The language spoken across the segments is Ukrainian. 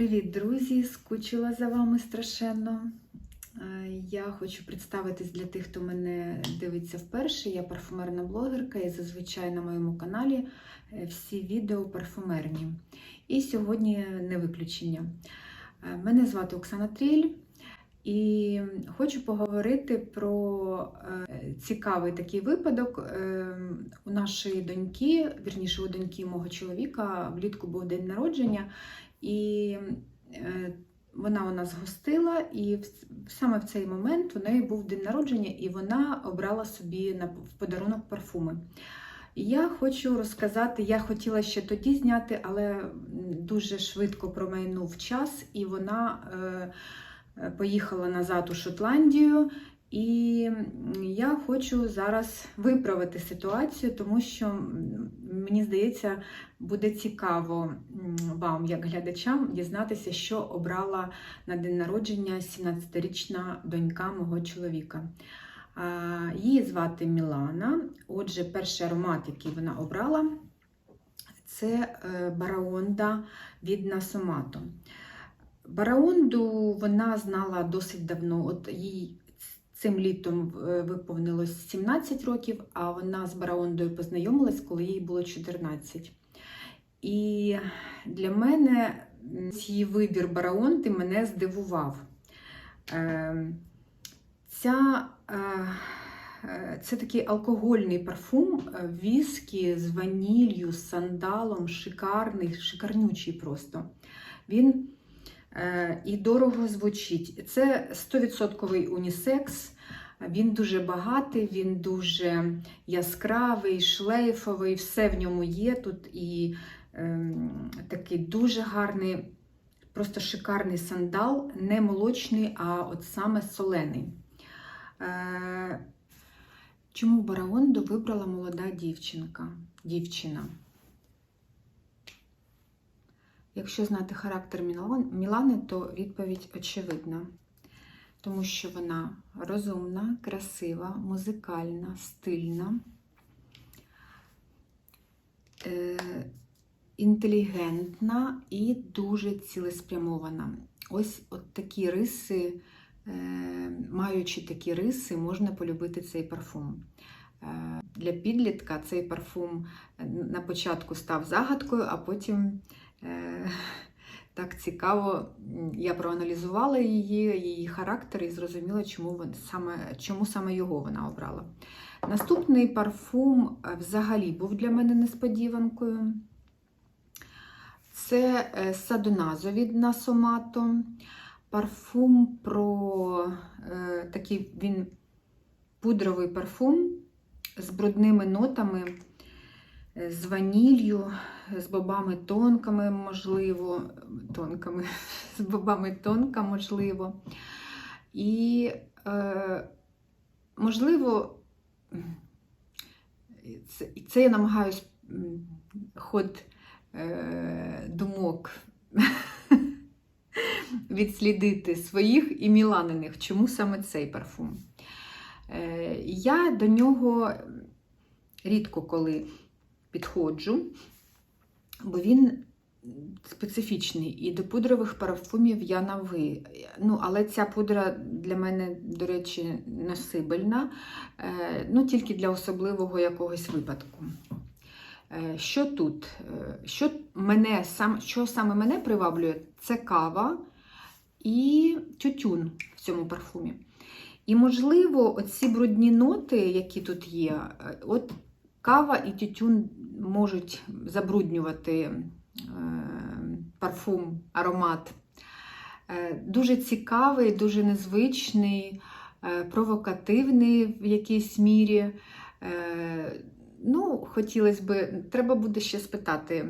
Привіт, друзі! Скучила за вами страшенно. Е, Я хочу представитись для тих, хто мене дивиться вперше. Я парфумерна блогерка і зазвичай на моєму каналі е, всі відео парфумерні. І сьогодні не виключення. Е, Мене звати Оксана Тріль. І хочу поговорити про е, цікавий такий випадок. Е, у нашої доньки, вірніше, у доньки мого чоловіка, влітку був день народження, і е, вона у нас гостила, і саме в цей момент у неї був день народження, і вона обрала собі в подарунок парфуми. Я хочу розказати, я хотіла ще тоді зняти, але дуже швидко промайнув час, і вона. Е, поїхала назад у Шотландію, і я хочу зараз виправити ситуацію, тому що мені здається, буде цікаво вам, як глядачам, дізнатися, що обрала на день народження 17-річна донька мого чоловіка. Її звати Мілана. Отже, перший аромат, який вона обрала, це е, Бараонда від Насомато. Бараонду вона знала досить давно. От їй цим літом виповнилось 17 років, а вона з Бараондою познайомилась, коли їй було 14. І для мене цей вибір Бараонди мене здивував. Ця, Це такий алкогольний парфум, віскі з ванілью, з сандалом, шикарний, шикарнючий просто. Він і дорого звучить. Це 100% унісекс, він дуже багатий, він дуже яскравий, шлейфовий, все в ньому є. Тут і е, такий дуже гарний, просто шикарний сандал, не молочний, а от саме солений. Е, Чому Бараонду вибрала молода дівчинка, дівчина? Якщо знати характер Мілани, то відповідь очевидна. Тому що вона розумна, красива, музикальна, стильна, е інтелігентна і дуже цілеспрямована. Ось от такі риси, е маючи такі риси, можна полюбити цей парфум. Е для підлітка цей парфум на початку став загадкою, а потім так цікаво, я проаналізувала її, її характер і зрозуміла, чому саме, чому саме його вона обрала. Наступний парфум е, взагалі був для мене несподіванкою. Це е, Садоназо від Насомато. Парфум про е, такий він пудровий парфум з брудними нотами з ванілью, з бобами тонками, можливо, тонками, з бобами тонка, можливо. І, е, можливо, це, це я намагаюсь ход е, думок відслідити своїх і міланиних, чому саме цей парфум. Е, Я до нього рідко коли підходжу, бо він специфічний. І до пудрових парфумів я на ви. Ну, Але ця пудра для мене, до речі, носибельна, е, ну, тільки для особливого якогось випадку. Е, що тут? Е, що мене, сам, що саме мене приваблює, це кава і тютюн в цьому парфумі. І, можливо, оці брудні ноти, які тут є, от Кава і тютюн можуть забруднювати е, парфум, аромат. Е, дуже цікавий, дуже незвичний, е, провокативний в якійсь мірі. Ну, хотілося б, треба буде ще спитати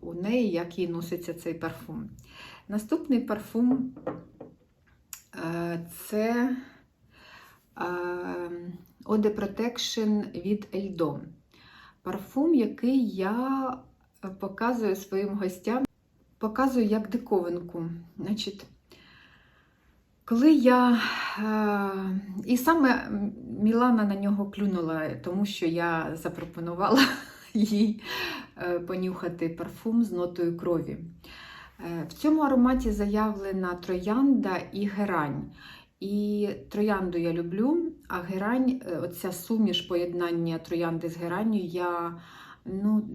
у неї, як їй носиться цей парфум. Наступний парфум це Eau de Protection від Eldo парфум, який я е, показую своїм гостям, показую як диковинку. Значить, коли я. Е, і саме Мілана на нього клюнула, тому що я запропонувала їй е, понюхати парфум з нотою крові. В цьому ароматі заявлена троянда і герань. І троянду я люблю, а герань, е, оця суміш поєднання троянди з геранню, я ну,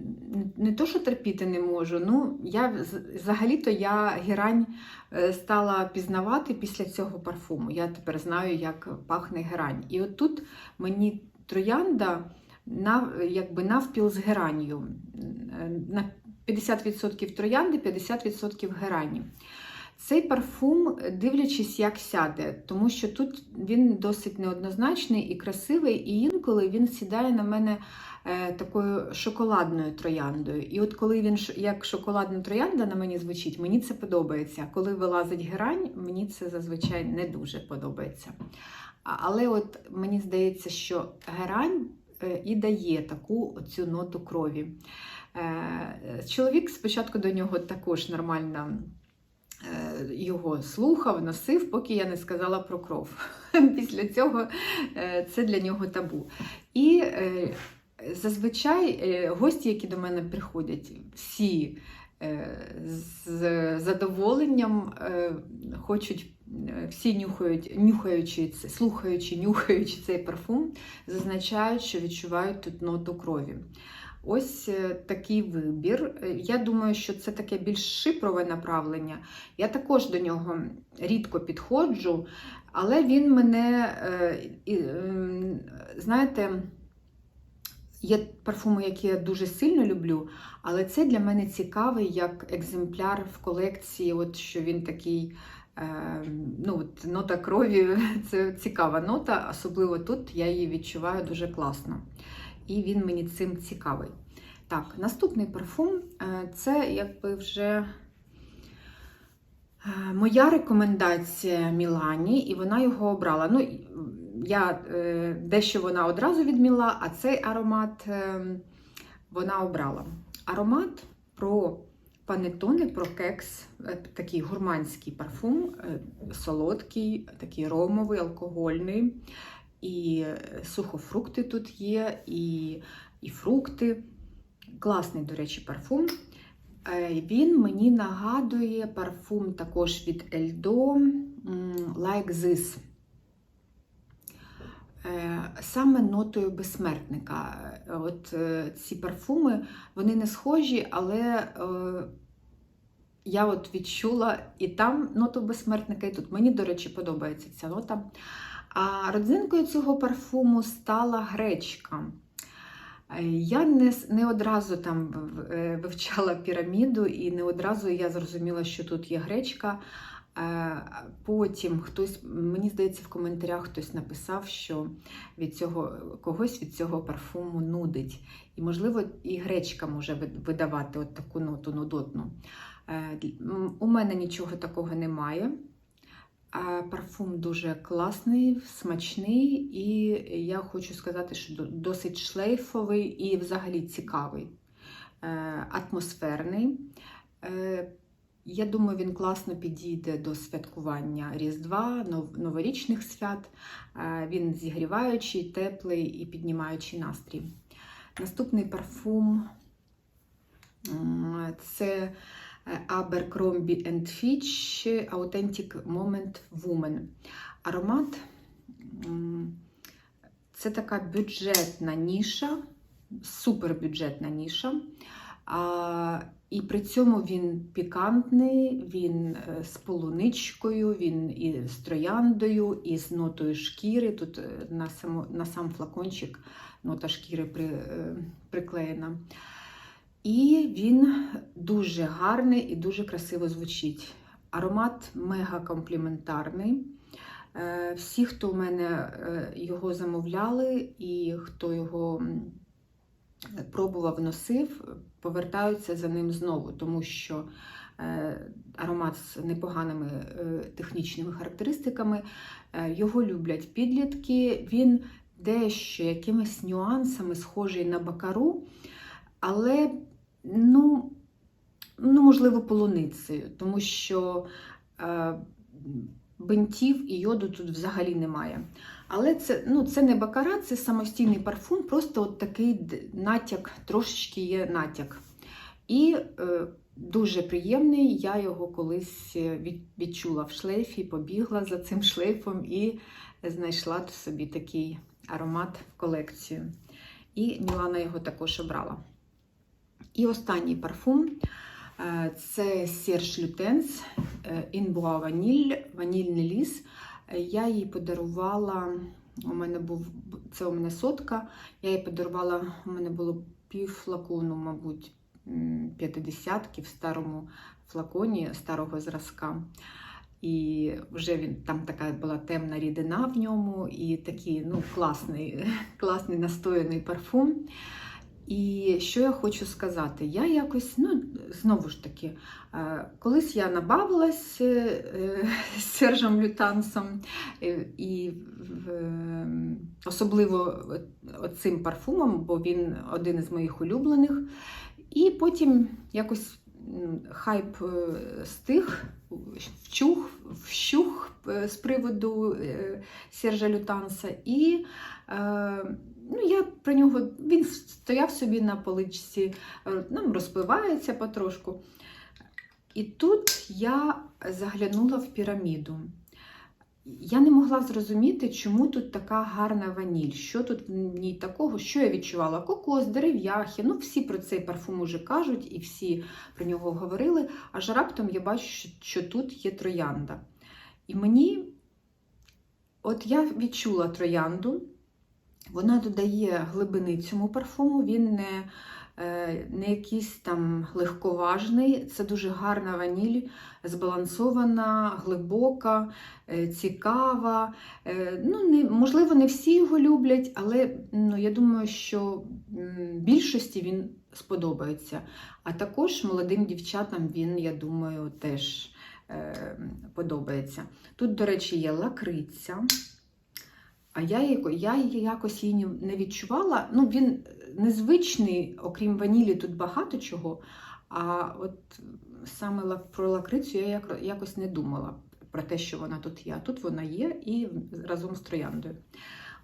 не то, що терпіти не можу. Ну, я взагалі-то я герань е, стала пізнавати після цього парфуму. Я тепер знаю, як пахне герань. І от тут мені троянда нав, якби навпіл з геранью. Е, На 50% троянди, 50% герані. Цей парфум, дивлячись, як сяде, тому що тут він досить неоднозначний і красивий, і інколи він сідає на мене е, такою шоколадною трояндою. І от коли він як шоколадна троянда на мені звучить, мені це подобається. Коли вилазить герань, мені це зазвичай не дуже подобається. Але от мені здається, що герань е, і дає таку цю ноту крові. Е, Чоловік спочатку до нього також нормально його слухав, носив, поки я не сказала про кров. Після цього е, це для нього табу. І е, зазвичай е, гості, які до мене приходять, всі е, з задоволенням е, хочуть. е, Всі нюхають, нюхаючи, слухаючи, нюхаючи цей парфум, зазначають, що відчувають тут ноту крові. Ось е, такий вибір. Е, Я думаю, що це таке більш шипрове направлення. Я також до нього рідко підходжу, але він мене, е, ем, знаєте, є парфуми, які я дуже сильно люблю, але це для мене цікавий як екземпляр в колекції, от що він такий. е, Ну, от нота крові це цікава нота, особливо тут я її відчуваю дуже класно. І він мені цим цікавий. Так, наступний парфум е, це якби вже е, моя рекомендація Мілані, і вона його обрала. Ну, я е, дещо вона одразу відміла, а цей аромат вона обрала. Аромат про панетони, про кекс, такий гурманський парфум, солодкий, такий ромовий, алкогольний. І е, сухофрукти тут є, і, і фрукти. Класний, до речі, парфум. Е, Він мені нагадує парфум також від Eldo Like This. Е, Саме нотою безсмертника. От ці парфуми, вони не схожі, але я от відчула і там ноту безсмертника, і тут. Мені, до речі, подобається ця нота. А родзинкою цього парфуму стала гречка. Е, Я не, не одразу там е, вивчала піраміду, і не одразу я зрозуміла, що тут є гречка. Е, Потім хтось, мені здається, в коментарях хтось написав, що від цього когось від цього парфуму нудить. І, можливо, і гречка може видавати от таку ноту нудотну. У мене нічого такого немає. Парфум дуже класний, смачний, і я хочу сказати, що досить шлейфовий і взагалі цікавий, Е, атмосферний. Е, Я думаю, він класно підійде до святкування Різдва, новорічних свят. Е, Він зігріваючий, теплий і піднімаючий настрій. Наступний парфум це Abercrombie Fitch Authentic Moment Woman. Аромат це така бюджетна ніша, супербюджетна ніша. І при цьому він пікантний, він е, з полуничкою, він і з трояндою, і з нотою шкіри. Тут е, на, само, на сам флакончик нота шкіри при, е, приклеєна. І він дуже гарний і дуже красиво звучить. Аромат мега компліментарний. Е, Всі, хто у мене е, його замовляли і хто його пробував, носив, повертаються за ним знову, тому що е, аромат з непоганими технічними характеристиками. Його люблять підлітки. Він дещо якимись нюансами схожий на бакару, але ну, ну можливо, полуницею, тому що е, бинтів і йоду тут взагалі немає. Але це, ну, це не бакара, це самостійний парфум, просто от такий натяк, трошечки є натяк. І е, Дуже приємний. Я його колись е, від- відчула в шлейфі, побігла за цим шлейфом і знайшла собі такий аромат в колекцію. І Мілана його також обрала. І останній парфум е, це е, In Bois Vanille, ванільний ліс. Е, Я їй подарувала, у мене був, це у мене сотка, я їй подарувала, у мене було пів флакону, мабуть, 50 в старому флаконі старого зразка. І вже він там така була темна рідина в ньому, і такий ну, класний, класний настояний парфум. І що я хочу сказати? Я якось, ну, знову ж таки, е, колись я набавилась е, е, з Сержем Лютансом, і особливо цим парфумом, бо він один із моїх улюблених. І потім якось хайп стих, вчух, вщух з приводу Сержа Лютанса. І ну, я про нього він стояв собі на поличці, е, нам розпливається потрошку. І тут я заглянула в піраміду. Я не могла зрозуміти, чому тут така гарна ваніль. Що тут в ній такого, що я відчувала? Кокос, дерев'яхи. Ну, всі про цей парфум уже кажуть і всі про нього говорили. Аж раптом я бачу, що тут є троянда. І мені, от я відчула троянду, вона додає глибини цьому парфуму, він не, е, не якийсь там легковажний. Це дуже гарна ваніль, збалансована, глибока, е, цікава. Е, Ну, не, можливо, не всі його люблять, але ну, я думаю, що більшості він сподобається. А також молодим дівчатам він, я думаю, теж подобається. Тут, до речі, є лакриця. А я, я її якось її не відчувала. Ну, він незвичний, окрім ванілі, тут багато чого. А от саме про лакрицю я якось не думала про те, що вона тут є. А тут вона є і разом з трояндою.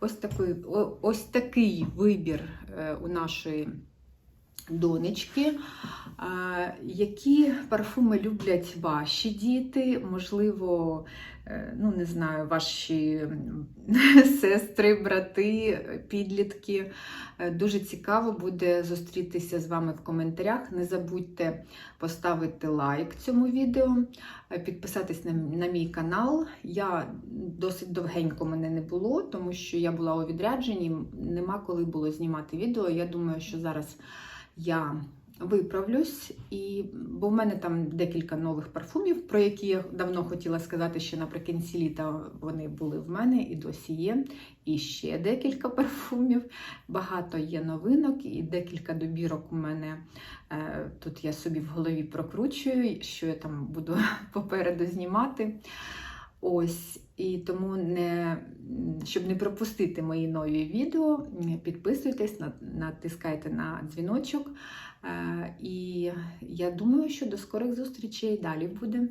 Ось такий, ось такий вибір е, у нашої донечки. Які парфуми люблять ваші діти? Можливо, е, ну не знаю, ваші сестри, брати, підлітки. Е, Дуже цікаво буде зустрітися з вами в коментарях. Не забудьте поставити лайк цьому відео, е, підписатись на мій канал. Я досить довгенько мене не було, тому що я була у відрядженні, нема коли було знімати відео. Я думаю, що зараз я виправлюсь, і, бо в мене там декілька нових парфумів, про які я давно хотіла сказати, що наприкінці літа вони були в мене і досі є. І ще декілька парфумів. Багато є новинок, і декілька добірок у мене е, тут я собі в голові прокручую, що я там буду попереду знімати. Ось, і тому не, щоб не пропустити мої нові відео, підписуйтесь, натискайте на дзвіночок. Е, І я думаю, що до скорих зустрічей далі буде.